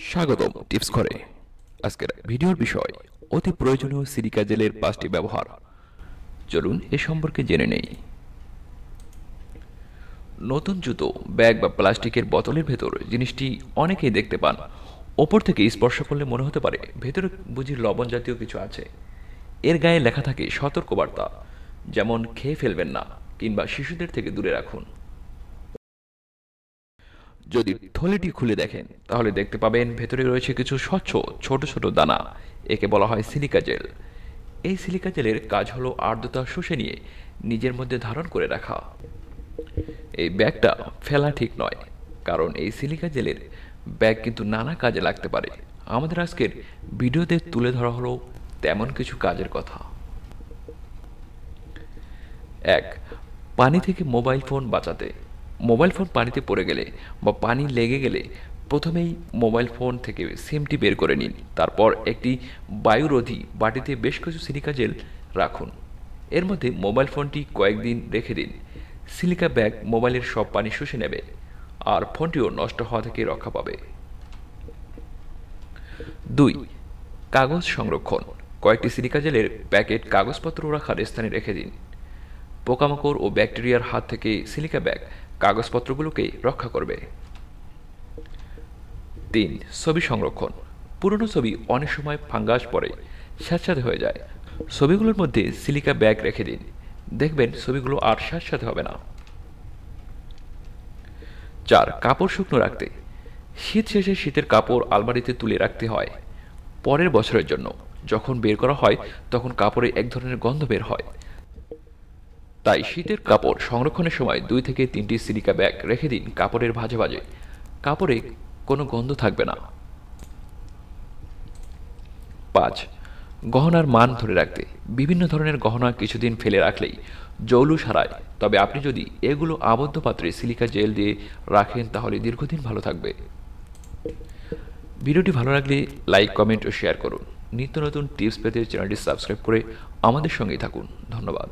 স্বাগতম টিপস করে। আজকের ভিডিওর বিষয়, অতি প্রয়োজনীয় সিলিকা জেলের পাঁচটি ব্যবহার। চলুন এ সম্পর্কে জেনে নেই। নতুন জুতো, ব্যাগ বা প্লাস্টিকের বোতলের ভেতর জিনিসটি অনেকেই দেখতে পান। ওপর থেকে স্পর্শ করলে মনে হতে পারে ভেতরে বুঝি লবণ জাতীয় কিছু আছে। এর গায়ে লেখা থাকে সতর্কবার্তা, যেমন খেয়ে ফেলবেন না কিংবা শিশুদের থেকে দূরে রাখুন যদি থলিটি খুলে দেখেন, তাহলে দেখতে পাবেন ভেতরে রয়েছে কিছু স্বচ্ছ, ছোট ছোট দানা। একে বলা হয় সিলিকা জেল। এই সিলিকা জেলের কাজ হলো আর্দ্রতা শুষে নিয়ে নিজের মধ্যে ধারণ করে রাখা। এই ব্যাগটা ফেলা ঠিক নয়, কারণ এই সিলিকা জেলের ব্যাগ কিন্তু নানা কাজে লাগতে পারে। আমাদের আজকের ভিডিওতে তুলে ধরা হলো তেমন কিছু কাজের কথা। এক, পানি থেকে মোবাইল ফোন বাঁচাতে। মোবাইল ফোন পানিতে পড়ে গেলে বা পানি লেগে গেলে প্রথমেই মোবাইল ফোন থেকে সিমটি বের করে নিন। তারপর একটি বায়ুরোধী বাটিতে বেশ কিছু সিলিকা জেল রাখুন। এর মধ্যে মোবাইল ফোনটি কয়েকদিন রেখে দিন। সিলিকা ব্যাগ মোবাইলের সব পানি শুষে নেবে আর ফোনটিও নষ্ট হওয়া থেকে রক্ষা পাবে। দুই, কাগজ সংরক্ষণ। কয়েকটি সিলিকা জেলের প্যাকেট কাগজপত্র রাখার স্থানে রেখে দিন। পোকামাকড় ও ব্যাকটেরিয়ার হাত থেকে সিলিকা ব্যাগ কাগজপত্রগুলোকে রক্ষা করবে। তিন, ছবি সংরক্ষণ। পুরনো ছবি অনেক সময় ফাঙ্গাস পড়ে, স্যাঁতস্যাঁতে হয়ে যায়। ছবিগুলোর মধ্যে সিলিকা ব্যাগ রেখে দিন। দেখবেন ছবিগুলো আর স্যাঁতস্যাঁতে হবে না। চার, কাপড় শুকনো রাখতে। শীত শেষে শীতের কাপড় আলমারিতে তুলে রাখতে হয়। পরের বছরের জন্য যখন বের করা হয়, তখন কাপড়ে এক ধরনের গন্ধ বের হয়। তাই শীতের কাপড় সংরক্ষণের সময় দুই থেকে তিনটি সিলিকা ব্যাগ রেখে দিন কাপড়ের ভাজে ভাজে কাপড়ে কোনো গন্ধ থাকবে না। পাঁচ, গহনার মান ধরে রাখতে। বিভিন্ন ধরনের গহনা কিছুদিন ফেলে রাখলেই জৌলু সারায়। তবে আপনি যদি এগুলো আবদ্ধ পাত্রে সিলিকা জেল দিয়ে রাখেন তাহলে দীর্ঘদিন ভালো থাকবে। ভিডিওটি ভালো লাগলে লাইক, কমেন্ট ও শেয়ার করুন। নিত্য নতুন টিপস পেতে চ্যানেলটি সাবস্ক্রাইব করে আমাদের সঙ্গেই থাকুন। ধন্যবাদ।